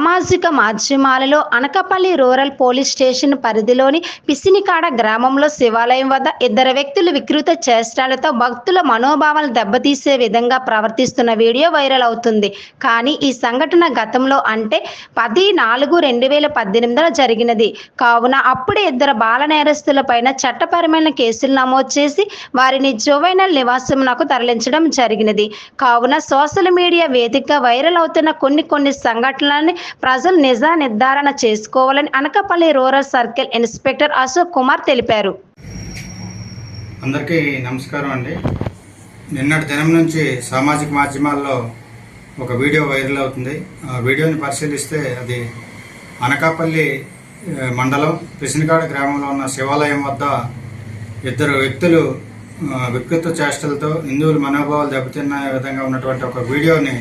సామాజిక మాధ్యమాలలో Anakapalli rural police station పరిధిలోని పిసినికాడ గ్రామంలో శివాలయం వద్ద ఇద్దరు వ్యక్తులు వికృత చేష్టాలతో భక్తుల మనోభావాలను దెబ్బతీసే విధంగా ప్రవర్తిస్తున్న వీడియో వైరల్ అవుతుంది. కానీ ఈ సంఘటన గతంలో అంటే పది నాలుగు రెండు వేల పద్దెనిమిదిలో జరిగినది. కావున అప్పుడే ఇద్దరు బాల నేరస్తులపైన చట్టపరమైన కేసులు నమోదు చేసి వారిని జోవైనల్ నివాసమునకు తరలించడం జరిగినది. కావున సోషల్ మీడియా వేదికగా వైరల్ అవుతున్న కొన్ని కొన్ని సంఘటనలని ప్రజలు నిజ నిర్ధారణ చేసుకోవాలని Anakapalli rural circle inspector Ashok Kumar తెలిపారు. అందరికీ నమస్కారం అండి. నిన్నటి దినం నుంచి సామాజిక మాధ్యమాల్లో ఒక వీడియో వైరల్ అవుతుంది. ఆ వీడియోని పరిశీలిస్తే అది అనకాపల్లి మండలం పిసినకాడ గ్రామంలో ఉన్న శివాలయం వద్ద ఇద్దరు వ్యక్తులు వికృత చేష్టలతో హిందువుల మనోభావాలు దెబ్బతిన్న విధంగా ఉన్నటువంటి ఒక వీడియోని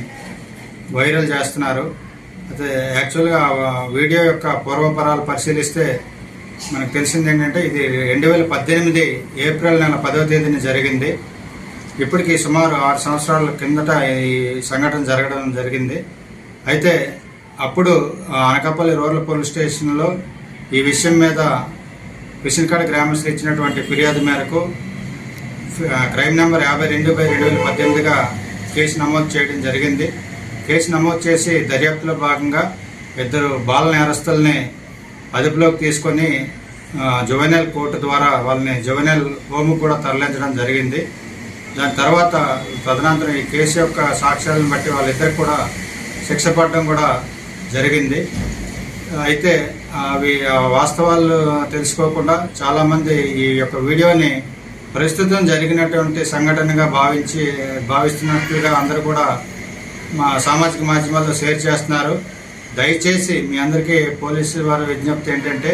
వైరల్ చేస్తున్నారు. అయితే యాక్చువల్గా వీడియో యొక్క పూర్వపరాలు పరిశీలిస్తే మనకు తెలిసింది ఏంటంటే ఇది రెండు వేల పద్దెనిమిది ఏప్రిల్ నెల పదవ తేదీన జరిగింది. ఇప్పటికి సుమారు ఆరు సంవత్సరాల కిందట ఈ సంఘటన జరగడం జరిగింది. అయితే అప్పుడు అనకాపల్లి రూరల్ పోలీస్ స్టేషన్లో ఈ విషయం మీద విసినకాడ గ్రామస్తులు ఇచ్చినటువంటి ఫిర్యాదు మేరకు క్రైమ్ నెంబర్ యాభై రెండు బై రెండు వేల పద్దెనిమిదిగా కేసు నమోదు చేయడం జరిగింది. కేసు నమోదు చేసి దర్యాప్తులో భాగంగా ఇద్దరు బాల నేరస్తుల్ని అదుపులోకి తీసుకొని జువెనల్ కోర్టు ద్వారా వాళ్ళని జువెనల్ హోమ్కు కూడా తరలించడం జరిగింది. దాని తర్వాత తదనంతరం ఈ కేసు యొక్క సాక్ష్యాలను బట్టి వాళ్ళిద్దరికి కూడా శిక్ష పడడం కూడా జరిగింది. అయితే అవి వాస్తవాలు తెలుసుకోకుండా చాలామంది ఈ యొక్క వీడియోని ప్రస్తుతం జరిగినటువంటి సంఘటనగా భావించి భావిస్తున్నట్లుగా అందరూ కూడా మా సామాజిక మాధ్యమాల్లో షేర్ చేస్తున్నారు. దయచేసి మీ అందరికీ పోలీసు వారి విజ్ఞప్తి ఏంటంటే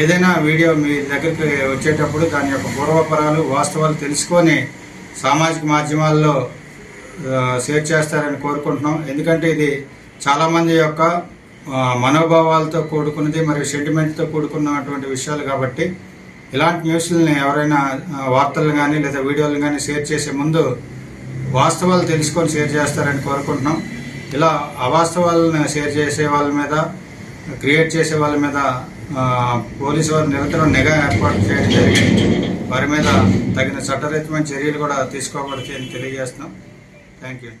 ఏదైనా వీడియో మీ దగ్గరికి వచ్చేటప్పుడు దాని యొక్క పూర్వపరాలు వాస్తవాలు తెలుసుకొని సామాజిక మాధ్యమాల్లో షేర్ చేస్తారని కోరుకుంటున్నాం. ఎందుకంటే ఇది చాలామంది యొక్క మనోభావాలతో కూడుకున్నది మరియు సెంటిమెంట్తో కూడుకున్నటువంటి విషయాలు కాబట్టి ఇలాంటి న్యూస్లని ఎవరైనా వార్తలు కానీ లేదా వీడియోలు కానీ షేర్ చేసే ముందు వాస్తవాలు తెలుసుకొని షేర్ చేస్తారని కోరుకుంటున్నాం. ఇలా అవాస్తవాలను షేర్ చేసే వాళ్ళ మీద క్రియేట్ చేసే వాళ్ళ మీద పోలీసు వారు నిరంతరం నిఘా ఏర్పాటు చేయడం జరిగింది. వారి మీద తగిన చట్టరీతమైన చర్యలు కూడా తీసుకోబడతాయని తెలియజేస్తున్నాం. Thank you